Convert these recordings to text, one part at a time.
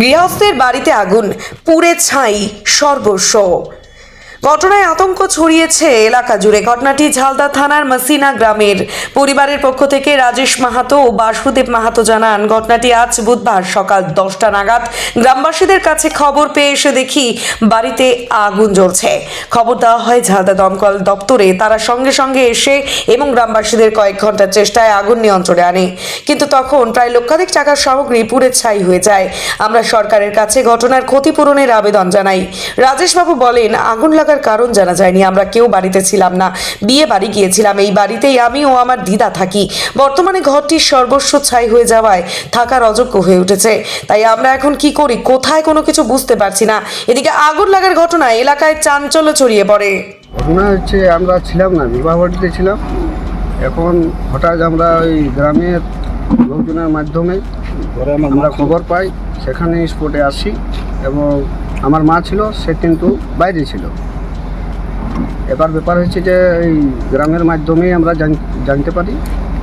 গৃহস্থের বাড়িতে আগুন পুড়ে ছাই সর্বস্ব। ঘটনায় আতঙ্ক ছড়িয়েছে এলাকা জুড়ে। ঘটনাটি ঝালদা থানার মাসিনা গ্রামের। পরিবারের পক্ষ থেকে রাজেশ মাহাতো ও বাসুদেব মাহাতো জানান, ঘটনাটি আজ বুধবার সকাল দশটা নাগাদ। গ্রামবাসীদের কাছে খবর পেয়ে এসে দেখি বাড়িতে আগুন জ্বলছে। খবর দেওয়া হয় ঝালদা দমকল দপ্তরে। তারা সঙ্গে সঙ্গে এসে এবং গ্রামবাসীদের কয়েক ঘণ্টার চেষ্টায় আগুন নিয়ন্ত্রণে আনে। কিন্তু তখন প্রায় লক্ষাধিক টাকার সামগ্রী পুড়ে ছাই হয়ে যায়। আমরা সরকারের কাছে ঘটনার ক্ষতিপূরণের আবেদন জানাই। রাজেশবাবু বলেন, আগুন লাগার কারণ জানা যায়নি। আমরা কেউ বাড়িতে ছিলাম না। বিয়ে বাড়ি গিয়েছিলাম। এই বাড়িতেই আমি ও আমার দিদা থাকি। বর্তমানে ঘরটির সর্বস্ব ছাই হয়ে যাওয়ায় থাকার অযোগ্য হয়ে উঠেছে। তাই আমরা এখন কি করি? কোথায় কোনো কিছু বুঝতে পারছি না। এদিকে আগুন লাগার ঘটনায় এলাকায় চাঞ্চল্য ছড়িয়ে পড়ে। ঘটনা হচ্ছে, আমরা ছিলাম না, বিবাহ বাড়িতে ছিলাম। এখন হঠাৎ আমরা ওই গ্রামের লোকজনের মাধ্যমে আমরা খবর পাই। সেখানে স্পটে আসি এবং আমার মা ছিল, সে কিন্তু বাইরে ছিল। এবার ব্যাপার হচ্ছে যে এই গ্রামের মাধ্যমেই আমরা জানতে পারি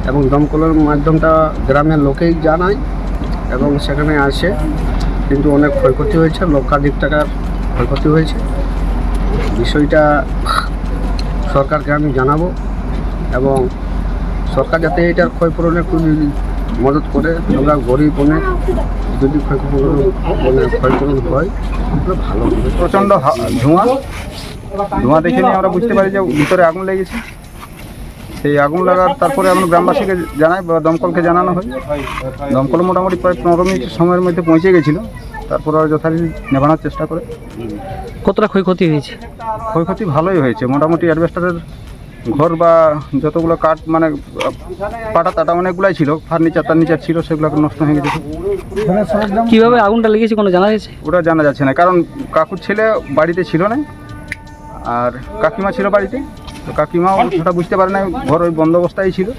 এবং দমকলের মাধ্যমটা গ্রামের লোকেই জানায় এবং সেখানে আসে। কিন্তু অনেক ক্ষয়ক্ষতি হয়েছে, লক্ষাধিক টাকার ক্ষয়ক্ষতি হয়েছে। বিষয়টা সরকারকে আমি জানাব এবং সরকার যাতে এটার ক্ষয়পূরণে যদি মদত করে। আমরা গরিব অনেক যদি মানে ক্ষয়পূরণ হয় ভালো প্রচণ্ড ধোঁয়া। ধোঁয়া দেখে নিয়ে আমরা বুঝতে পারি যে ভিতরে আগুন লেগেছে। সেই আগুন লাগার তারপরে আমরা গ্রামবাসীকে জানাই বা দমকলকে জানানো হয়। দমকল মোটামুটি প্রায় পনেরো মিনিট সময়ের মধ্যে পৌঁছে গেছিল। তারপর আর যথারীতি নেভানোর চেষ্টা করে। কতটা ক্ষয়ক্ষতি হয়েছে? ক্ষয়ক্ষতি ভালোই হয়েছে। মোটামুটি অ্যাডভেস্টারের ঘর বা যতগুলো কাঠ মানে পাটা তাটা অনেকগুলাই ছিল। ফার্নিচার টার্নিচার ছিল সেগুলো নষ্ট হয়ে গেছে। কীভাবে আগুনটা লেগেছে কোনো জানা গেছে? ওটা জানা যাচ্ছে না। কারণ কাকুর ছেলে বাড়িতে ছিল না। আর কাকিমা ছিল বাড়িতে, তো কাকিমা সেটা বুঝতে পারে না, ঘর ওই বন্ধ অবস্থায় ছিল।